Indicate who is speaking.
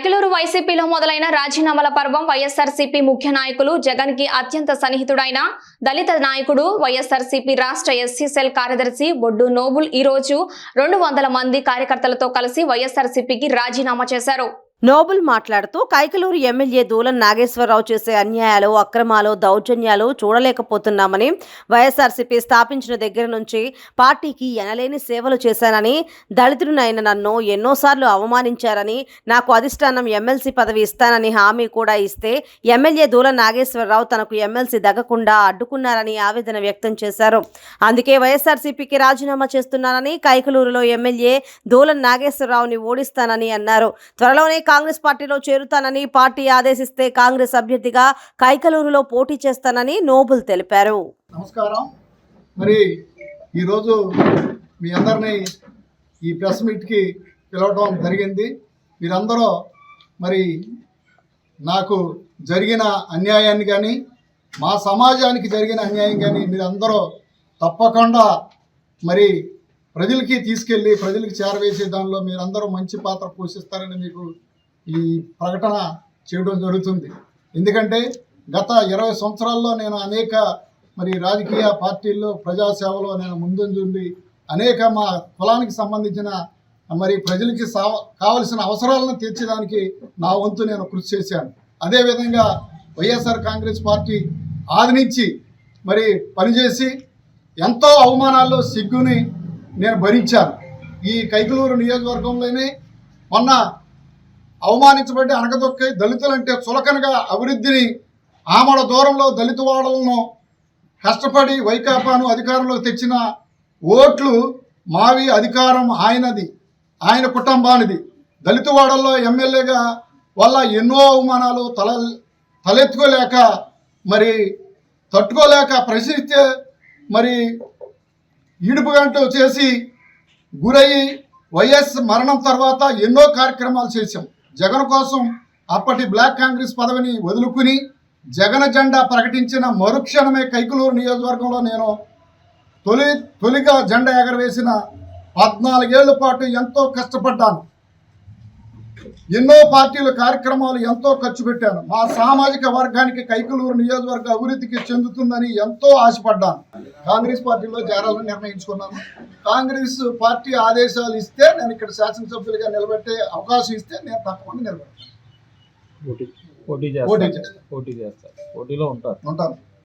Speaker 1: కైకలూరు వైసీపీలో మొదలైన రాజీనామాల పర్వం వైఎస్ఆర్సీపీ ముఖ్య నాయకులు జగన్కి అత్యంత సన్నిహితుడైన దళిత నాయకుడు వైఎస్ఆర్సీపీ రాష్ట్ర ఎస్సీ సెల్ కార్యదర్శి బొడ్డు నోబుల్. ఈ రోజు రెండు వందల మంది కార్యకర్తలతో కలిసి వైఎస్ఆర్సీపీకి రాజీనామా చేశారు.
Speaker 2: నోబుల్ మాట్లాడుతూ కైకలూరు ఎమ్మెల్యే దూలం నాగేశ్వరరావు చేసే అన్యాయాలు అక్రమాలు దౌర్జన్యాలు చూడలేకపోతున్నామని వైఎస్ఆర్సీపీ స్థాపించిన దగ్గర నుంచి పార్టీకి ఎనలేని సేవలు చేశానని దళితుడినైన నన్ను ఎన్నోసార్లు అవమానించారని నాకు అధిష్టానం ఎమ్మెల్సీ పదవి ఇస్తానని హామీ కూడా ఇస్తే ఎమ్మెల్యే దూలం నాగేశ్వరరావు తనకు ఎమ్మెల్సీ దగ్గకుండా అడ్డుకున్నారని ఆవేదన వ్యక్తం చేశారు. అందుకే వైఎస్ఆర్సీపీకి రాజీనామా చేస్తున్నానని కైకలూరులో ఎమ్మెల్యే దూలం నాగేశ్వరరావుని ఓడిస్తానని అన్నారు. త్వరలోనే కాంగ్రెస్ పార్టీలో చేరుతానని పార్టీ ఆదేశిస్తే కాంగ్రెస్ అభ్యర్థిగా కైకలూరులో పోటీ చేస్తానని నోబుల్ తెలిపారు.
Speaker 3: నమస్కారం. మరి ఈరోజు మీ అందరినీ ఈ ప్రెస్ మీట్కి పిలవటం జరిగింది. మీరందరూ మరి నాకు జరిగిన అన్యాయాన్ని కానీ మా సమాజానికి జరిగిన అన్యాయం కానీ మీరందరూ తప్పకుండా మరి ప్రజలకి తీసుకెళ్ళి ప్రజలకి చేరవేసే దానిలో మీరందరూ మంచి పాత్ర పోషిస్తారని మీకు ఈ ప్రకటన చేయడం జరుగుతుంది. ఎందుకంటే గత ఇరవై సంవత్సరాల్లో నేను అనేక మరి రాజకీయ పార్టీల్లో ప్రజాసేవలో నేను ముందుండి అనేక మా కులానికి సంబంధించిన మరి ప్రజలకి కావలసిన అవసరాలను తీర్చడానికి నా వంతు నేను కృషి చేశాను. అదేవిధంగా వైఎస్ఆర్ కాంగ్రెస్ పార్టీ ఆదరించి మరి పనిచేసి ఎంతో అవమానాల్లో సిగ్గుని నేను భరించాను. ఈ కైకలూరు నియోజకవర్గంలోనే మొన్న అవమానించబడి అనగదొక్కి దళితులంటే చులకనగా అభివృద్ధిని ఆమడ దూరంలో దళిత వాడలను కష్టపడి వైకాపాను అధికారంలో తెచ్చిన ఓట్లు మావి అధికారం ఆయనది ఆయన కుటుంబానిది. దళిత వాడల్లో ఎమ్మెల్యేగా వల్ల ఎన్నో అవమానాలు తల తలెత్తుకోలేక మరి తట్టుకోలేక ప్రశ్నిస్తే మరి ఈడుపుగంటూ చేసి గురయ్యి వైఎస్ మరణం తర్వాత ఎన్నో కార్యక్రమాలు చేశాం. జగన్ కోసం అప్పటి బ్లాక్ కాంగ్రెస్ పదవిని వదులుకుని జగన్ జెండా ప్రకటించిన మరుక్షణమే కైకులూరు నియోజకవర్గంలో నేను తొలి తొలిగా జెండా ఎగరవేసిన పద్నాలుగేళ్ళ పాటు ఎంతో కష్టపడ్డాను. ఎన్నో పార్టీల కార్యక్రమాలు ఎంతో ఖర్చు పెట్టాను. మా సామాజిక వర్గానికి కైకలూరు నియోజకవర్గ అభివృద్ధికి చెందుతుందని ఎంతో ఆశపడ్డాను. కాంగ్రెస్ పార్టీలో చేరాలని నిర్ణయించుకున్నాను. కాంగ్రెస్ పార్టీ ఆదేశాలు ఇస్తే నేను ఇక్కడ శాసనసభ్యులుగా నిలబెట్టే అవకాశం ఇస్తే నేను తప్పకుండా నిలబెడతాను.
Speaker 4: పోటీ
Speaker 3: చేస్తాను
Speaker 4: పోటీలో ఉంటారు.
Speaker 3: ఉంటాను.